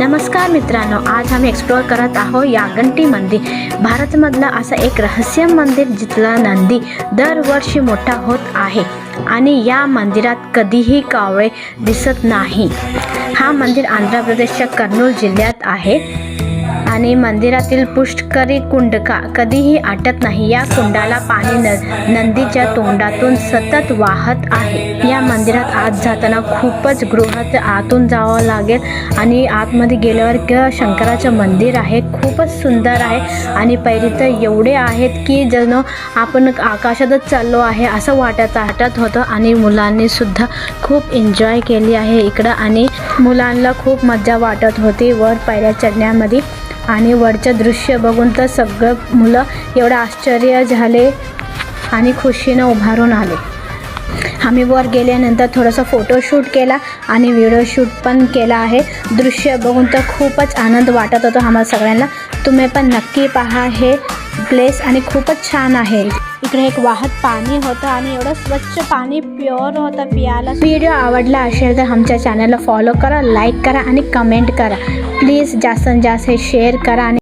नमस्कार मित्रांनो आज आम्ही एक्सप्लोअर करत आहोत यागंटी मंदिर. भारतमधलं असं एक रहस्य मंदिर जिथला नंदी दरवर्षी मोठा होत आहे आणि या मंदिरात कधीही कावळे दिसत नाही. हा मंदिर आंध्र प्रदेशच्या कर्नूल जिल्ह्यात आहे. आणि मंदिरातील पुष्करी कुंड का कधीही आटत नाही. या कुंडाला पाणी न नंदीच्या तोंडातून सतत वाहत आहे. या मंदिरात आत जाताना खूपच गृहात आतून जावं लागेल आणि आतमध्ये गेल्यावर क शंकराचं मंदिर आहे. खूपच सुंदर आहे आणि पहिली तर एवढे आहेत की जणू आपण आकाशातच चाललो आहे असं वाटत वाटत होतं आणि मुलांनी सुद्धा खूप एन्जॉय केली आहे इकडं आणि मुलांना खूप मजा वाटत होती. वर पायऱ्या चढण्यामध्ये आणि वरचं दृश्य बघून तर सगळं मुलं एवढं आश्चर्य झाले आणि खुशीनं उभारून आले. आम्ही वर गेल्यानंतर थोडंसं फोटोशूट केला आणि व्हिडिओ शूट पण केला आहे. दृश्य बघून तर खूपच आनंद वाटत होतो आम्हाला सगळ्यांना. तुम्ही पण नक्की पहा हे प्लेस आणि खूपच छान आहे. इकडे एक वाहत पाणी होतं आणि एवढं स्वच्छ पाणी प्युअर होतं पियाला. व्हिडिओ आवडला असेल तर आमच्या चॅनलला फॉलो करा लाईक करा आणि कमेंट करा. प्लीज जास्तीत जास्त हे शेअर करा आणि